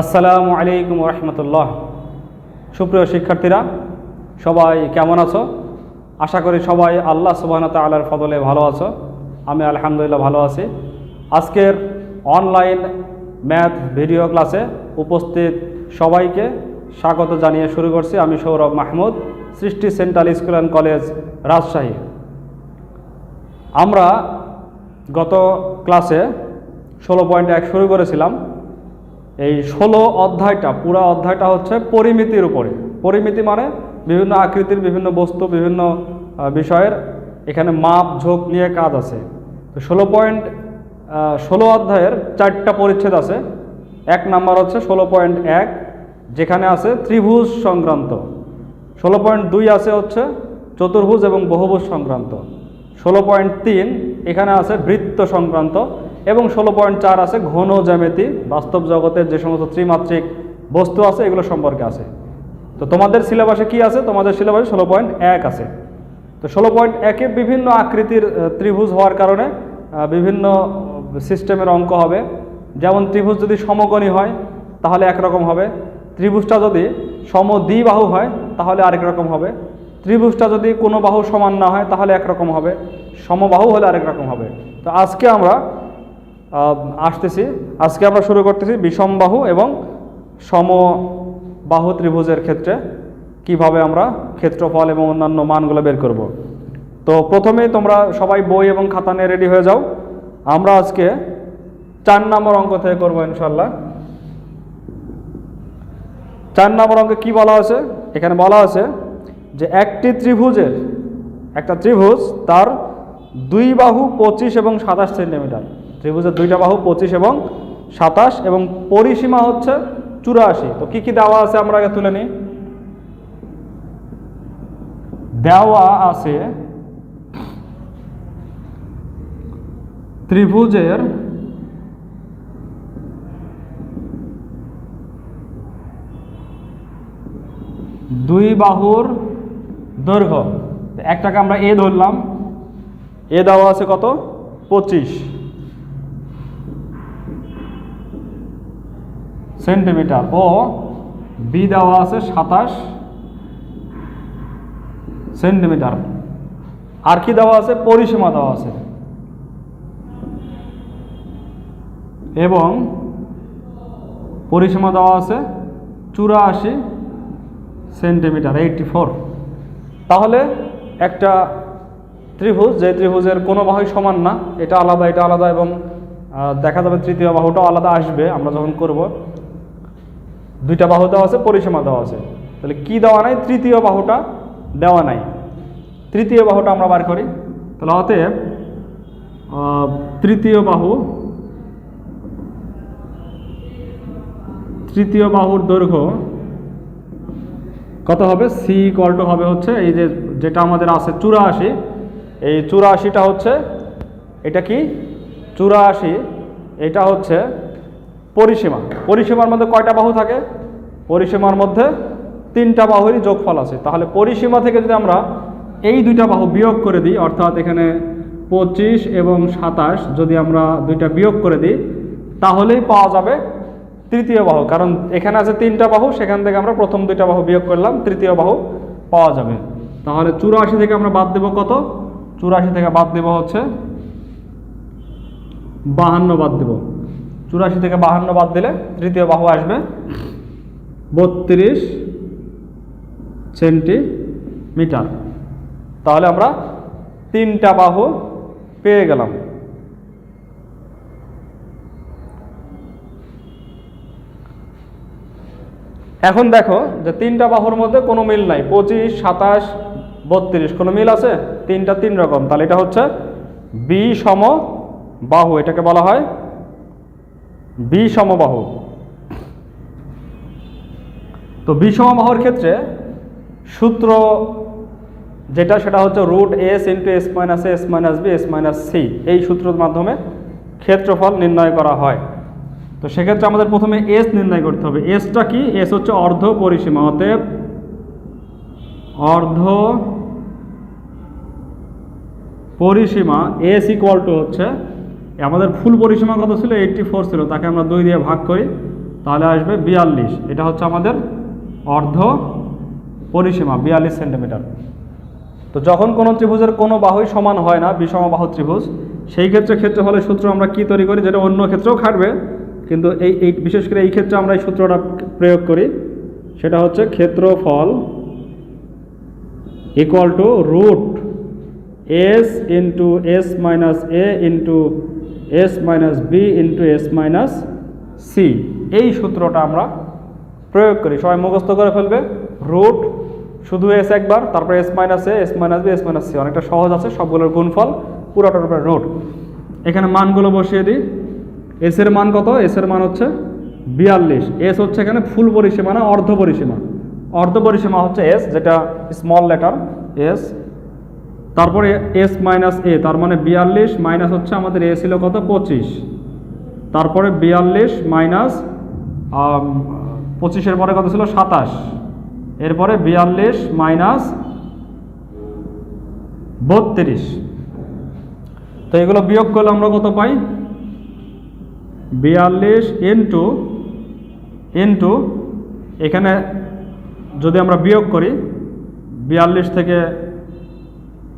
আসসালামু আলাইকুম রহমতুল্লাহ। সুপ্রিয় শিক্ষার্থীরা, সবাই কেমন আছো? আশা করি সবাই আল্লাহ সুবাহন তালার ফদলে ভালো আছো। আমি আলহামদুলিল্লাহ ভালো আছি। আজকের অনলাইন ম্যাথ ভিডিও ক্লাসে উপস্থিত সবাইকে স্বাগত জানিয়ে শুরু করছি আমি Sourav Mahmud, Srishti central school and college Rajshahi. আমরা গত ক্লাসে ষোলো পয়েন্ট এক শুরু করেছিলাম। এই ষোলো অধ্যায়টা, পুরো অধ্যায়টা হচ্ছে পরিমিতির উপরে। পরিমিতি মানে বিভিন্ন আকৃতির বিভিন্ন বস্তু, বিভিন্ন বিষয়ের এখানে মাপ, ঝোঁক নিয়ে কাজ আছে। তো ষোলো পয়েন্ট ষোলো অধ্যায়ের চারটা পরিচ্ছেদ আছে। এক নাম্বার হচ্ছে ষোলো পয়েন্ট এক, যেখানে আছে ত্রিভুজ সংক্রান্ত। ষোলো পয়েন্ট দুই আছে হচ্ছে চতুর্ভুজ এবং বহুভুজ সংক্রান্ত। ষোলো পয়েন্ট তিন, এখানে আছে বৃত্ত সংক্রান্ত। এবং ষোলো পয়েন্ট চার আছে ঘন জ্যামিতি, বাস্তব জগতের যে সমস্ত ত্রিমাত্রিক বস্তু আছে, এগুলো সম্পর্কে আছে। তো তোমাদের সিলেবাসে কি আছে? তোমাদের সিলেবাসে ষোলো পয়েন্ট এক আছে। তো ষোলো পয়েন্ট একে বিভিন্ন আকৃতির ত্রিভুজ হওয়ার কারণে বিভিন্ন সিস্টেমের অঙ্ক হবে। যেমন ত্রিভুজ যদি সমকোণী হয়, তাহলে একরকম হবে। ত্রিভুজটা যদি সমদ্বিবাহু হয়, তাহলে আরেক রকম হবে। ত্রিভুজটা যদি কোনো বাহু সমান না হয়, তাহলে একরকম হবে। সমবাহু হলে আরেক রকম হবে। তো আজকে আমরা আসতেছি। আজকে আমরা শুরু করতেছি বিষমবাহু এবং সমবাহু ত্রিভুজের ক্ষেত্রে কীভাবে আমরা ক্ষেত্রফল এবং অন্যান্য মানগুলো বের করব। তো প্রথমেই তোমরা সবাই বই এবং খাতা নিয়ে রেডি হয়ে যাও। আমরা আজকে চার নম্বর অঙ্ক থেকে করব ইনশাল্লাহ চার নম্বর অঙ্কে কি বলা আছে এখানে বলা আছে যে একটি ত্রিভুজের, একটা ত্রিভুজ তার দুই বাহু পঁচিশ এবং সাতাশ সেন্টিমিটার। ত্রিভুজের দুইটা বাহু পঁচিশ এবং সাতাশ, এবং পরিসীমা হচ্ছে চুরাশি। তো কি কি দেওয়া আছে আমরা আগে তুলে নিই? দেওয়া আছে ত্রিভুজের দুই বাহুর দৈর্ঘ্য। একটাকে আমরা এ ধরলাম। এ দেওয়া আছে কত? পঁচিশ। সেন্টিমিটার। ও, বি দেওয়া আছে সাতাশ সেন্টিমিটার। আর কি দেওয়া আছে? পরিসীমা দেওয়া আছে। এবং পরিসীমা দেওয়া আছে চুরাশি সেন্টিমিটার এইটটি ফোর তাহলে একটা ত্রিভুজ, যে ত্রিভুজের কোনো বাহুই সমান না, এটা আলাদা এটা আলাদা এবং দেখা যাবে তৃতীয় বাহুটাও আলাদা আসবে, আমরা যখন করব। দুইটা বাহু দেওয়া আছে, পরিসীমা দেওয়া আছে। তাহলে কি দেওয়া নাই? তৃতীয় বাহুটা দেওয়া নাই। তৃতীয় বাহুটা আমরা বার করি। তাহলে অতএব তৃতীয় বাহু, তৃতীয় বাহুর দৈর্ঘ্য কত হবে? সি ইকুয়াল টু হবে হচ্ছে এই যে যেটা আমাদের আছে চুরাশি। এই চুরাশিটা হচ্ছে, এটা কি? চুরাশি। এটা হচ্ছে পরিসীমা। পরিসীমার মধ্যে কয়টা বাহু থাকে? পরিসীমার মধ্যে তিনটা বাহুরই যোগফল আছে। তাহলে পরিসীমা থেকে যদি আমরা এই দুইটা বাহু বিয়োগ করে দিই, অর্থাৎ এখানে পঁচিশ এবং সাতাশ যদি আমরা দুইটা বিয়োগ করে দিই, তাহলেই পাওয়া যাবে তৃতীয় বাহু। কারণ এখানে আছে তিনটা বাহু, সেখান থেকে আমরা প্রথম দুইটা বাহু বিয়োগ করলাম, তৃতীয় বাহু পাওয়া যাবে। তাহলে চুরাশি থেকে আমরা বাদ দেব কত? চুরাশি থেকে বাদ দেব হচ্ছে বাহান্ন বাদ দেব। চুরাশি থেকে বাহান্ন বাদ দিলে তৃতীয় বাহু আসবে। বত্রিশ সেন্টিমিটার। তাহলে আমরা তিনটা বাহু পেয়ে গেলাম। এখন দেখো যে তিনটা বাহুর মধ্যে কোনো মিল নাই। পঁচিশ, সাতাশ, বত্রিশ, কোনো মিল আছে? তিনটা তিন রকম। তাহলে এটা হচ্ছে বি সম বাহু, এটাকে বলা হয় বি সমবাহু। তো বি সমবাহুর ক্ষেত্রে সূত্র যেটা, সেটা হচ্ছে root S into S minus S minus B, S minus C. এই সূত্রের মাধ্যমে ক্ষেত্রফল নির্ণয় করা হয়। তো সেক্ষেত্রে আমাদের প্রথমে এস নির্ণয় করতে হবে। এসটা কি? এস হচ্ছে অর্ধ পরিসীমা। অতএব অর্ধ পরিসীমা এস ইকুয়াল টু হচ্ছে আমাদের ফুল পরিসীমা কত ছিল? এইটটি ফোর ছিল। তাকে আমরা দুই দিয়ে ভাগ করি। তাহলে আসবে বিয়াল্লিশ। এটা হচ্ছে আমাদের অর্ধ পরিসীমা, বিয়াল্লিশ সেন্টিমিটার। তো যখন কোনো ত্রিভুজের কোনো বাহুই সমান হয় না, বিষম বাহু ত্রিভুজ, সেই ক্ষেত্রে ক্ষেত্রফলের সূত্র আমরা কি তৈরি করি? যেটা অন্য ক্ষেত্রেও খাটবে। কিন্তু এই এই, বিশেষ করে এই ক্ষেত্রে আমরা এই সূত্রটা প্রয়োগ করি। সেটা হচ্ছে ক্ষেত্রফল equal to root S into S minus A into S minus B into S minus C. এই সূত্রটা আমরা প্রয়োগ করি। সবাই মুখস্থ করে ফেলবে। রুট শুধু এস একবার, তারপরে S minus A, S minus B, S minus C. অনেকটা সহজ আছে, সবগুলোর গুণফল পুরোটার উপরে রুট। এখানে মানগুলো বসিয়ে দিই। এস এর মান কত? এস এর মান হচ্ছে বিয়াল্লিশ। এস হচ্ছে এখানে ফুল পরিসীমা না অর্ধ পরিসীমা? অর্ধ পরিসীমা হচ্ছে এস, যেটা স্মল লেটার এস তারপরে এস মাইনাস এ তার মানে বিয়াল্লিশ মাইনাস হচ্ছে আমাদের এ ছিল কত? পঁচিশ। তারপরে বিয়াল্লিশ মাইনাস পঁচিশের পরে কত ছিল? সাতাশ। এরপরে বিয়াল্লিশ মাইনাস বত্রিশ। তো এগুলো বিয়োগ করলে আমরা কত পাই? বিয়াল্লিশ ইন্টু ইন্টু এখানে যদি আমরা বিয়োগ করি, বিয়াল্লিশ থেকে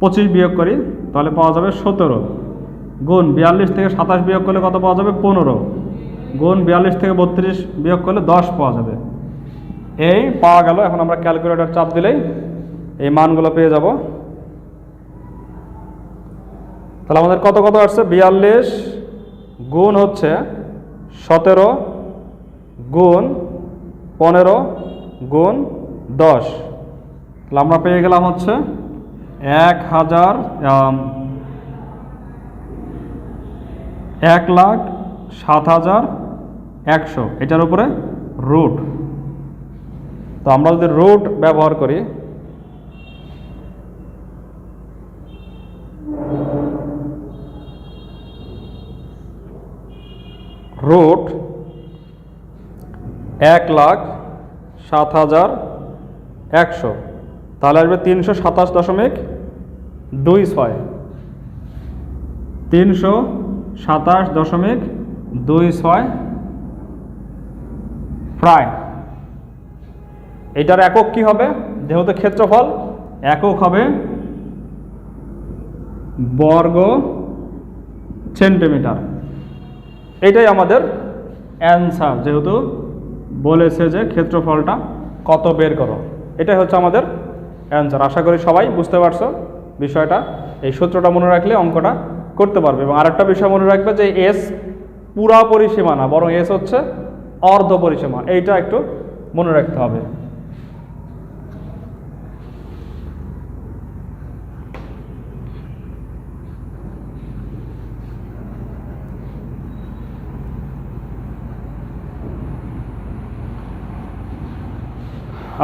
পঁচিশ বিয়োগ করি, তাহলে পাওয়া যাবে সতেরো। গুণ বিয়াল্লিশ থেকে সাতাশ বিয়োগ করলে কত পাওয়া যাবে? পনেরো। গুণ বিয়াল্লিশ থেকে বত্রিশ বিয়োগ করলে দশ পাওয়া যাবে। এই পাওয়া গেল, এখন আমরা ক্যালকুলেটর চাপ দিলেই এই মানগুলো পেয়ে যাব। তাহলে আমাদের কত কত আসছে? বিয়াল্লিশ গুণ হচ্ছে সতেরো গুণ পনেরো গুণ দশ। তাহলে আমরা পেয়ে গেলাম হচ্ছে এক হাজার এক লাখ সাত হাজার একশো। এটার উপরে রুট তো আমরা যদি রুট ব্যবহার করি রুট এক লাখ সাত হাজার একশো। তাহলে আসবে তিনশো সাতাশ দশমিক দুই ছয়। তিনশো সাতাশ দশমিক দুই ছয় প্রায়। এটার একক কি হবে? যেহেতু ক্ষেত্রফল, একক হবে বর্গ সেন্টিমিটার। এটাই আমাদের অ্যান্সার, যেহেতু বলেছে যে ক্ষেত্রফলটা কত বের করো। এটাই হচ্ছে আমাদের অ্যান্সার আশা করি সবাই বুঝতে পারছ বিষয়টা। এই সূত্রটা মনে রাখলে অঙ্কটা করতে পারবে। এবং আরেকটা বিষয় মনে রাখবে যে এস পুরা পরিসীমা না বরং এস হচ্ছে অর্ধ পরিসীমা। এইটা একটু মনে রাখতে হবে।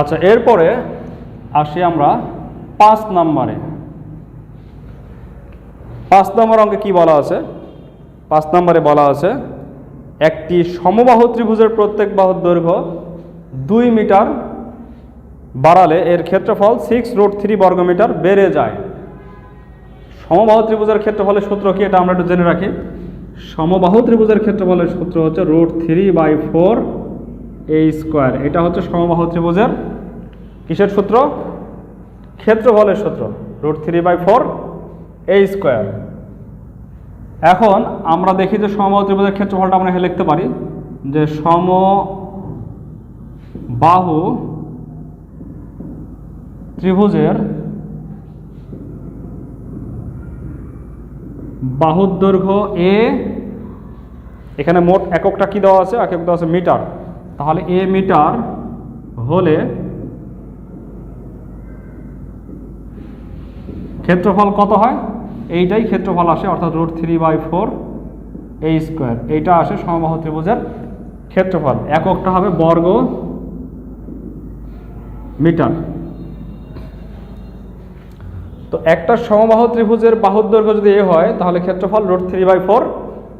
আচ্ছা এরপরে আসি আমরা পাঁচ নাম্বারে। পাঁচ নম্বর অঙ্কে কি বলা আছে? পাঁচ নম্বরে বলা আছে, একটি সমবাহু ত্রিভুজের প্রত্যেক বাহুর দৈর্ঘ্য দুই মিটার বাড়ালে এর ক্ষেত্রফল সিক্স রুট থ্রি বর্গমিটার বেড়ে যায়। সমবাহু ত্রিভুজের ক্ষেত্রফলের সূত্র কি এটা আমরা একটু জেনে রাখি। সমবাহু ত্রিভুজের ক্ষেত্রফলের সূত্র হচ্ছে root three by four a square এটা হচ্ছে সমবাহু ত্রিভুজের কিসের সূত্র? ক্ষেত্রফলের সূত্র, root three by four a square. এখন আমরা দেখি যে সম ত্রিভুজের ক্ষেত্রফলটা আমরা লিখতে পারি যে সম বাহু ত্রিভুজের বাহুর দৈর্ঘ্য এ, এখানে মোট এককটা কি দেওয়া আছে? একক দেওয়া আছে মিটার। তাহলে এ মিটার হলে ক্ষেত্রফল কত হয়? এইটাই ক্ষেত্রফল আসে, অর্থাৎ root three by four a square এইটা আসে সমবাহ ত্রিভুজের ক্ষেত্রফল। এককটা হবে বর্গ মিটার। তো একটা সমবাহ ত্রিভুজের বাহুর দৈর্ঘ্য যদি এ হয়, তাহলে ক্ষেত্রফল root three by four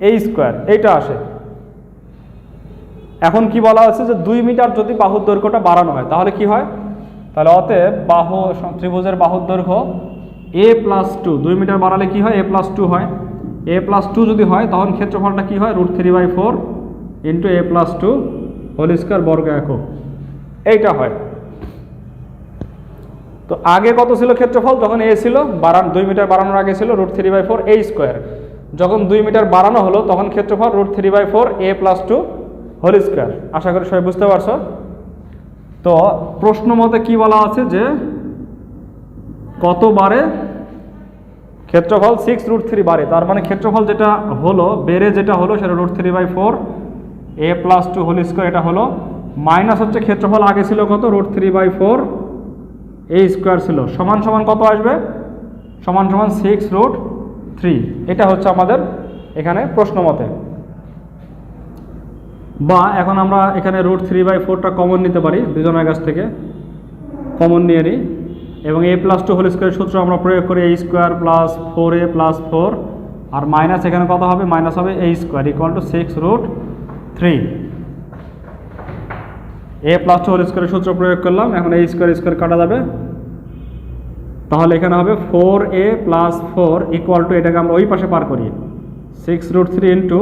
a square এইটা আসে। এখন কি বলা হচ্ছে যে দুই মিটার যদি বাহুর দৈর্ঘ্যটা বাড়ানো হয়, তাহলে কি হয়? তাহলে অতএব বাহু ত্রিভুজের বাহুর দৈর্ঘ্য এ প্লাস টু দুই মিটার বাড়ালে কি হয়? এ প্লাস টু হয়। এ প্লাস টু যদি হয়, তখন ক্ষেত্রফলটা কি হয়? Root three by four into a plus two whole square বর্গ একক। এইটা হয়। তো আগে কত ছিল ক্ষেত্রফল? যখন এ ছিল, বাড়ান দুই মিটার বাড়ানোর আগে ছিল root three by four a square যখন দুই মিটার বাড়ানো হলো, তখন ক্ষেত্রফল root three by four a plus two whole square আশা করি সবাই বুঝতে পারছ? তো প্রশ্ন মতে কি বলা আছে যে কত বারে ক্ষেত্রফল সিক্স রুট থ্রি বারে। তার মানে ক্ষেত্রফল যেটা হলো, বেড়ে যেটা হলো সেটা root three by four a plus two whole square এটা হলো। মাইনাস হচ্ছে ক্ষেত্রফল আগে ছিল কত? Root three by four a square ছিল। সমান সমান কত আসবে? সমান সমান সিক্স রুট থ্রি এটা হচ্ছে আমাদের এখানে প্রশ্ন মতে বা এখন আমরা এখানে রুট থ্রি বাই ফোরটা কমন নিতে পারি, দুজনের কাছ থেকে। কমন নিয়ে নিই। এবং a plus two whole square সূত্র আমরা প্রয়োগ করি a square plus four a plus four R minus এখানে কত হবে? মাইনাস হবে a square equal to six root three a plus two whole স্কোয়ারের সূত্র প্রয়োগ করলাম, এখন এ স্কোয়ার স্কোয়ার কাটা যাবে। তাহলে এখানে হবে four a plus four equal to এটাকে আমরা ওই পাশে পার করি। Six root three into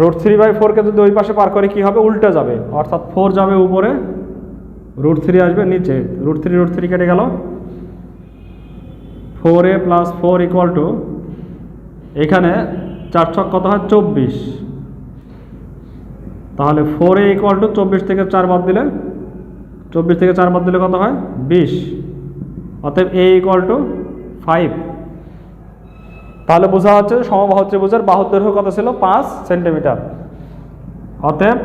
root three by ফোরকে যদি ওই পাশে পার করি, কী হবে? উল্টে যাবে। অর্থাৎ ফোর যাবে উপরে রুট থ্রি আসবে, নিচে। রুট থ্রি রুট থ্রি কেটে গেল। Four a plus four equal to এখানে চার ছক কত হয়? চব্বিশ। তাহলে ফোর এ ইকুয়াল টু চব্বিশ থেকে চার বাদ দিলে, চব্বিশ থেকে চার বাদ দিলে কত হয়? বিশ। অতএব এ ইকুয়াল টু ফাইভ তাহলে বোঝা যাচ্ছে যে সমবাহু ত্রিভুজের বাহুর দৈর্ঘ্য কত ছিল? পাঁচ সেন্টিমিটার। অতএব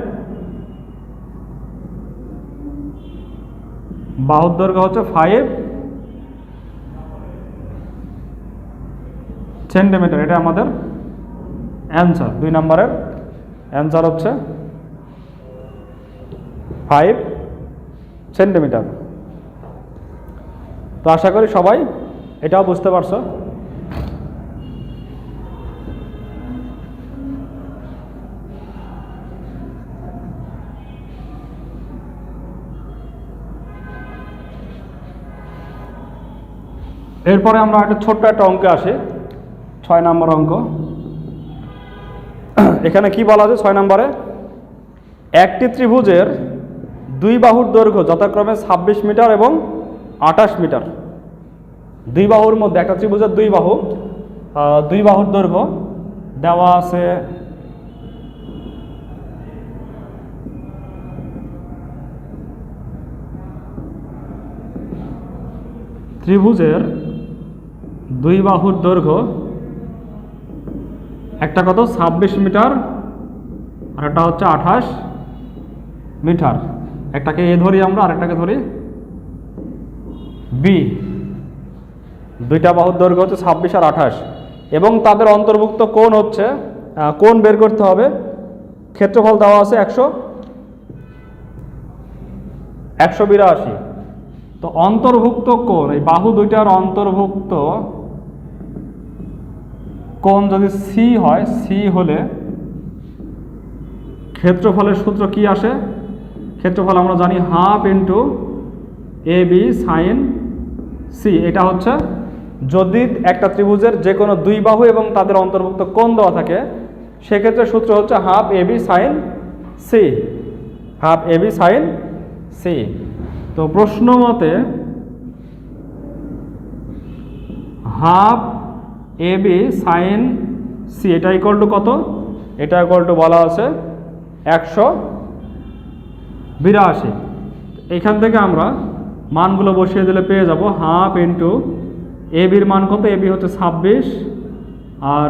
বাহুর দৈর্ঘ্য হচ্ছে ফাইভ সেন্টিমিটার এটা আমাদের অ্যান্সার দুই নম্বরের অ্যান্সার হচ্ছে ফাইভ সেন্টিমিটার তো আশা করি সবাই এটাও বুঝতে পারছ। এরপরে আমরা একটা ছোট্ট একটা অঙ্কে আসি। ছয় নম্বর অঙ্ক। এখানে কি বলা আছে ছয় নম্বরে? একটি ত্রিভুজের দুই বাহুর দৈর্ঘ্য যথাক্রমে ছাব্বিশ মিটার এবং আঠাশ মিটার। দুই বাহুর মধ্যে, একটা ত্রিভুজের দুই বাহু দুই বাহুর দৈর্ঘ্য দেওয়া আছে ত্রিভুজের দুই বাহুর দৈর্ঘ্য, একটা কত? ছাব্বিশ মিটার, আর একটা হচ্ছে আঠাশ মিটার। একটাকে এ ধরি আমরা, আরেকটাকে ধরি বি। দুইটা বাহুর দৈর্ঘ্য হচ্ছে ছাব্বিশ আর আঠাশ। এবং তাদের অন্তর্ভুক্ত কোণ হচ্ছে কোণ বের করতে হবে। ক্ষেত্রফল দেওয়া আছে একশো একশো বিরাশি। তো অন্তর্ভুক্ত কোণ, এই বাহু দুইটার অন্তর্ভুক্ত কোণ যদি সি হয় সি হলে ক্ষেত্রফলের সূত্র কি আসে? ক্ষেত্রফল আমরা জানি half into a b sine c এটা হচ্ছে যদি একটা ত্রিভুজের যে কোনো দুই বাহু এবং তাদের অন্তর্ভুক্ত কোণ দেওয়া থাকে, সেক্ষেত্রে সূত্র হচ্ছে half a b sine c half a b sine c তো প্রশ্ন মতে half a b sine c এটা ইকুয়াল টু কত? এটা ইকুয়াল টু বলা আছে একশো বিরাশি। এখান থেকে আমরা মানগুলো বসিয়ে দিলে পেয়ে যাব হাফ ইন্টু এ বির মান কত? এ বি হচ্ছে ছাব্বিশ আর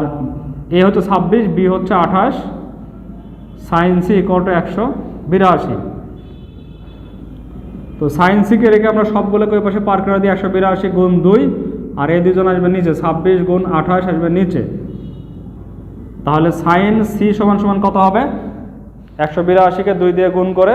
এ হচ্ছে ছাব্বিশ বি হচ্ছে আঠাশ। সাইন সি ইকুয়াল টু একশো বিরাশি। তো সাইন সিকে রেখে আমরা সবগুলোকে ওই পাশে পার করে দিই একশো বিরাশি গুণ দুই আর এই দুজন আসবে নিচে, ছাব্বিশ গুণ আঠাশ আসবে নিচে। তাহলে সাইন সি সমান সমান কত হবে? একশো বিরাশিকে দুই দিয়ে গুণ করে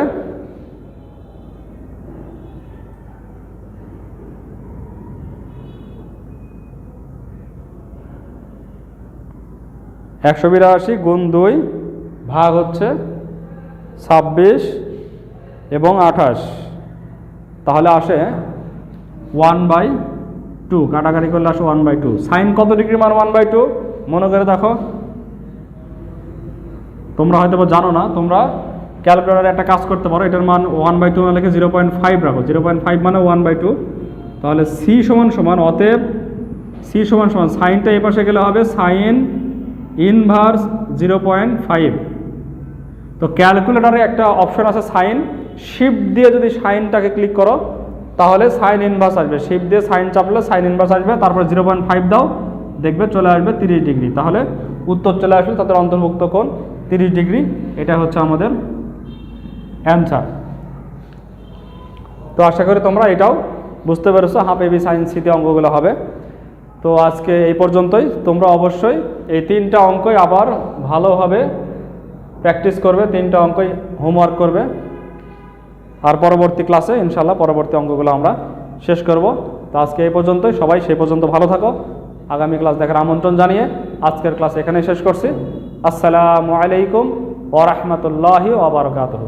একশো বিরাশি গুণ দুই ভাগ হচ্ছে ছাব্বিশ এবং আঠাশ। তাহলে আসে ওয়ান বাই টু, কাটাকাটি করলে আসে ওয়ান বাই টু সাইন কত ডিগ্রি মান ওয়ান বাই টু মনে করে দেখো। তোমরা হয়তো জানো না, তোমরা ক্যালকুলেটারে একটা কাজ করতে পারো, এটার মান ওয়ান বাই টু না লিখে জিরো পয়েন্ট ফাইভ রাখো। জিরো পয়েন্ট ফাইভ মানে ওয়ান বাই টু তাহলে সি সমান সমান, অতএব সি সমান সমান, সাইনটা এই পাশে গেলে হবে sine inverse zero point five তো ক্যালকুলেটারে একটা অপশন আছে সাইন। শিফট দিয়ে যদি সাইনটাকে ক্লিক করো তাহলে সাইন ইনভার্স আসবে। শিফট দিয়ে সাইন চাপলে সাইন ইনভার্স আসবে, তারপরে জিরো পয়েন্ট ফাইভ দাও, দেখবে চলে আসবে তিরিশ ডিগ্রি। তাহলে উত্তর চলে আসবে তাদের অন্তর্ভুক্ত কোণ তিরিশ ডিগ্রি। এটা হচ্ছে আমাদের অ্যান্সার তো আশা করি তোমরা এটাও বুঝতে পেরেছ হাফ এবি সাইন্স সিতে অঙ্কগুলো হবে। তো আজকে এই পর্যন্তই। তোমরা অবশ্যই এই তিনটা অঙ্কই আবার ভালোভাবে প্র্যাকটিস করবে, তিনটা অঙ্কই হোমওয়ার্ক করবে। আর পরবর্তী ক্লাসে ইনশাল্লাহ পরবর্তী অঙ্কগুলো আমরা শেষ করব। তো আজকে এই পর্যন্তই। সবাই সেই পর্যন্ত ভালো থাকো। আগামী ক্লাস দেখার আমন্ত্রণ জানিয়ে আজকের ক্লাস এখানেই শেষ করছি। আসসালামু আলাইকুম ওরহমতুল্লাহি ওবরকাতহ